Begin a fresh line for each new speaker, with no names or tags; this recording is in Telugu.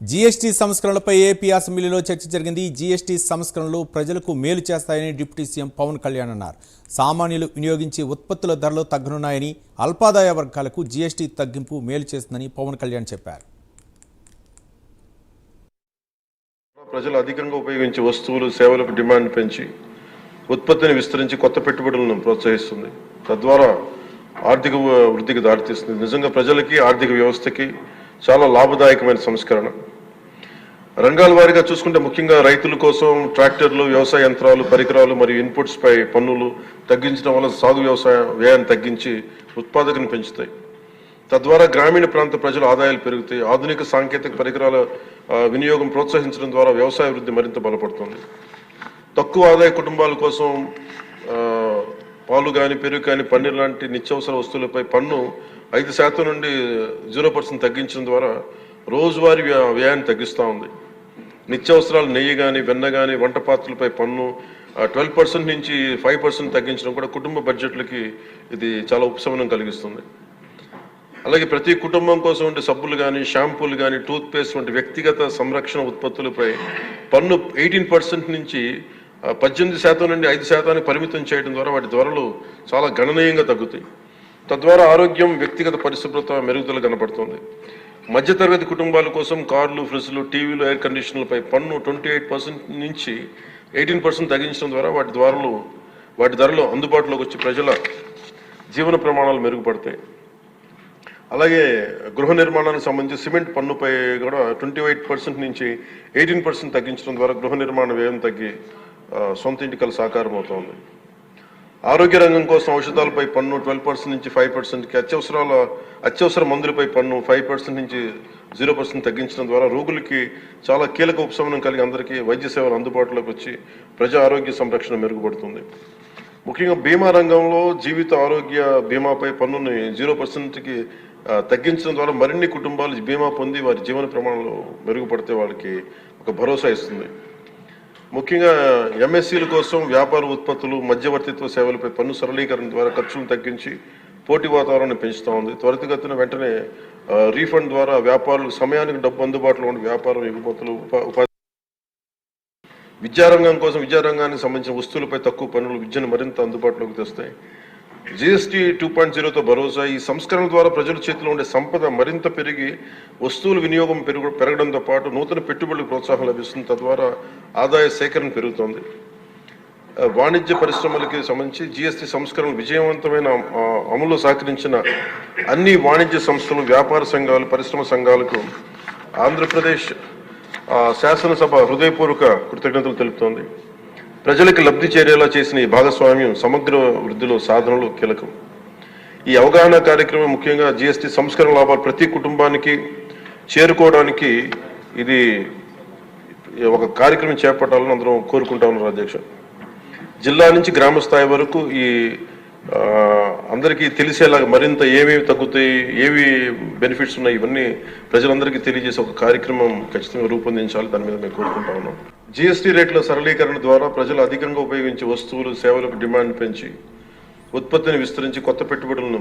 జీఎస్టీ సంస్కరణలపై ఏపీ అసెంబ్లీలో చర్చ జరిగింది. జీఎస్టీ సంస్కరణలు ప్రజలకు మేలు చేస్తాయని డిప్యూటీ సీఎం పవన్ కళ్యాణ్ అన్నారు. సామాన్యులు వినియోగించే ఉత్పత్తుల ధరలు తగ్గనున్నాయని అల్పాదాయ వర్గాలకు జీఎస్టీ తగ్గింపు మేలు చేస్తుందని పవన్ కళ్యాణ్ చెప్పారు.
ప్రజలు అధికంగా ఉపయోగించే వస్తువులు సేవలకు డిమాండ్ పెంచి ఉత్పత్తిని విస్తరించి కొత్త పెట్టుబడులను ప్రోత్సహిస్తుంది. తద్వారా ఆర్థిక వృద్ధికి దారితీస్తుంది. నిజంగా ప్రజలకి ఆర్థిక వ్యవస్థకి చాలా లాభదాయకమైన సంస్కరణ. రంగాల వారిగా చూసుకుంటే ముఖ్యంగా రైతుల కోసం ట్రాక్టర్లు వ్యవసాయ యంత్రాలు పరికరాలు మరియు ఇన్పుట్స్ పై పన్నులు తగ్గించడం వల్ల సాగు వ్యవసాయ వ్యయాన్ని తగ్గించి ఉత్పాదకను పెంచుతాయి. తద్వారా గ్రామీణ ప్రాంత ప్రజల ఆదాయాలు పెరుగుతాయి. ఆధునిక సాంకేతిక పరికరాల వినియోగం ప్రోత్సహించడం ద్వారా వ్యవసాయ వృద్ధి మరింత బలపడుతుంది. తక్కువ ఆదాయ కుటుంబాల కోసం పాలు కానీ పెరుగు కానీ పన్నీర్ లాంటి నిత్యావసర వస్తువులపై పన్ను ఐదు శాతం నుండి జీరో పర్సెంట్ తగ్గించడం ద్వారా రోజువారీ వ్యయాన్ని తగ్గిస్తూ ఉంది. నిత్యావసరాలు నెయ్యి కానీ వెన్న కానీ వంట పాత్రలపై పన్ను ట్వెల్వ్ పర్సెంట్ నుంచి ఫైవ్ పర్సెంట్ తగ్గించడం కూడా కుటుంబ బడ్జెట్లకి ఇది చాలా ఉపశమనం కలిగిస్తుంది. అలాగే ప్రతి కుటుంబం కోసం ఉండే సబ్బులు కానీ షాంపూలు కానీ టూత్ పేస్ట్ వంటి వ్యక్తిగత సంరక్షణ ఉత్పత్తులపై పన్ను ఎయిటీన్ పర్సెంట్ నుంచి పద్దెనిమిది శాతం నుండి ఐదు శాతానికి పరిమితం చేయడం ద్వారా వాటి ధరలు చాలా గణనీయంగా తగ్గుతాయి. తద్వారా ఆరోగ్యం వ్యక్తిగత పరిశుభ్రత మెరుగుదల కనపడుతుంది. మధ్యతరగతి కుటుంబాల కోసం కార్లు ఫ్రిడ్జ్లు టీవీలు ఎయిర్ కండిషన్లపై పన్ను ట్వంటీ ఎయిట్ పర్సెంట్ నుంచి ఎయిటీన్ పర్సెంట్ తగ్గించడం ద్వారా వాటి ద్వారలు వాటి ధరలు అందుబాటులోకి వచ్చి ప్రజల జీవన ప్రమాణాలు మెరుగుపడతాయి. అలాగే గృహ నిర్మాణానికి సంబంధించి సిమెంట్ పన్నుపై కూడా ట్వంటీ ఎయిట్ పర్సెంట్ నుంచి ఎయిటీన్ పర్సెంట్ తగ్గించడం ద్వారా గృహ నిర్మాణ వ్యయం తగ్గి సొంత ఇంటికల సాకారం అవుతోంది ఆరోగ్య రంగం కోసం ఔషధాలపై పన్ను ట్వెల్వ్ పర్సెంట్ నుంచి ఫైవ్ పర్సెంట్కి అత్యవసరాల అత్యవసర మందులపై పన్ను ఫైవ్ పర్సెంట్ నుంచి జీరో పర్సెంట్ తగ్గించడం ద్వారా రోగులకి చాలా కీలక ఉపశమనం కలిగి అందరికీ వైద్య సేవలు అందుబాటులోకి వచ్చి ప్రజా ఆరోగ్య సంరక్షణ మెరుగుపడుతుంది. ముఖ్యంగా బీమా రంగంలో జీవిత ఆరోగ్య బీమాపై పన్నుని జీరో పర్సెంట్కి తగ్గించడం ద్వారా మరిన్ని కుటుంబాలు బీమా పొంది వారి జీవన ప్రమాణాలు మెరుగుపడితే వాళ్ళకి ఒక భరోసా ఇస్తుంది. ముఖ్యంగా ఎంఎస్సీల కోసం వ్యాపార ఉత్పత్తులు మధ్యవర్తిత్వ సేవలపై పన్ను సరళీకరణ ద్వారా ఖర్చులను తగ్గించి పోటీ వాతావరణాన్ని పెంచుతూ ఉంది. త్వరితగతిన వెంటనే రీఫండ్ ద్వారా వ్యాపారులకు సమయానికి డబ్బు అందుబాటులో ఉండే వ్యాపారం ఎగుమతులు ఉపా ఉపాధి విద్యారంగం కోసం విద్యారంగానికి సంబంధించిన వస్తువులపై తక్కువ పన్నులు విద్యను మరింత అందుబాటులోకి తెస్తాయి. జీఎస్టీ టూ పాయింట్ జీరోతో భరోసా ఈ సంస్కరణ ద్వారా ప్రజల చేతిలో ఉండే సంపద మరింత పెరిగి వస్తువుల వినియోగం పెరుగు పెరగడంతో పాటు నూతన పెట్టుబడులకు ప్రోత్సాహం లభిస్తుంది. తద్వారా ఆదాయ సేకరణ పెరుగుతోంది. వాణిజ్య పరిశ్రమలకి సంబంధించి జీఎస్టీ సంస్కరణ విజయవంతమైన అమలు సహకరించిన అన్ని వాణిజ్య సంస్థలు వ్యాపార సంఘాలు పరిశ్రమ సంఘాలకు ఆంధ్రప్రదేశ్ శాసనసభ హృదయపూర్వక కృతజ్ఞతలు తెలుపుతోంది. ప్రజలకు లబ్ధి చేరేలా చేసిన ఈ భాగస్వామ్యం సమగ్ర వృద్ధిలో సాధనలు కీలకం. ఈ అవగాహన కార్యక్రమం ముఖ్యంగా జీఎస్టీ సంస్కరణ లాభాలు ప్రతి కుటుంబానికి చేరుకోవడానికి ఇది ఒక కార్యక్రమం చేపట్టాలని అందరం కోరుకుంటా ఉన్నారు అధ్యక్ష జిల్లా నుంచి గ్రామ స్థాయి వరకు ఈ అందరికీ తెలిసేలాగా మరింత ఏమేమి తగ్గుతాయి ఏవి బెనిఫిట్స్ ఉన్నాయి ఇవన్నీ ప్రజలందరికీ తెలియజేసే ఒక కార్యక్రమం ఖచ్చితంగా రూపొందించాలి. దాని మీద మేము కోరుకుంటా ఉన్నాం. జిఎస్టీ రేట్ల సరళీకరణ ద్వారా ప్రజలు అధికంగా ఉపయోగించే వస్తువులు సేవలకు డిమాండ్ పెంచి ఉత్పత్తిని విస్తరించి కొత్త పెట్టుబడులను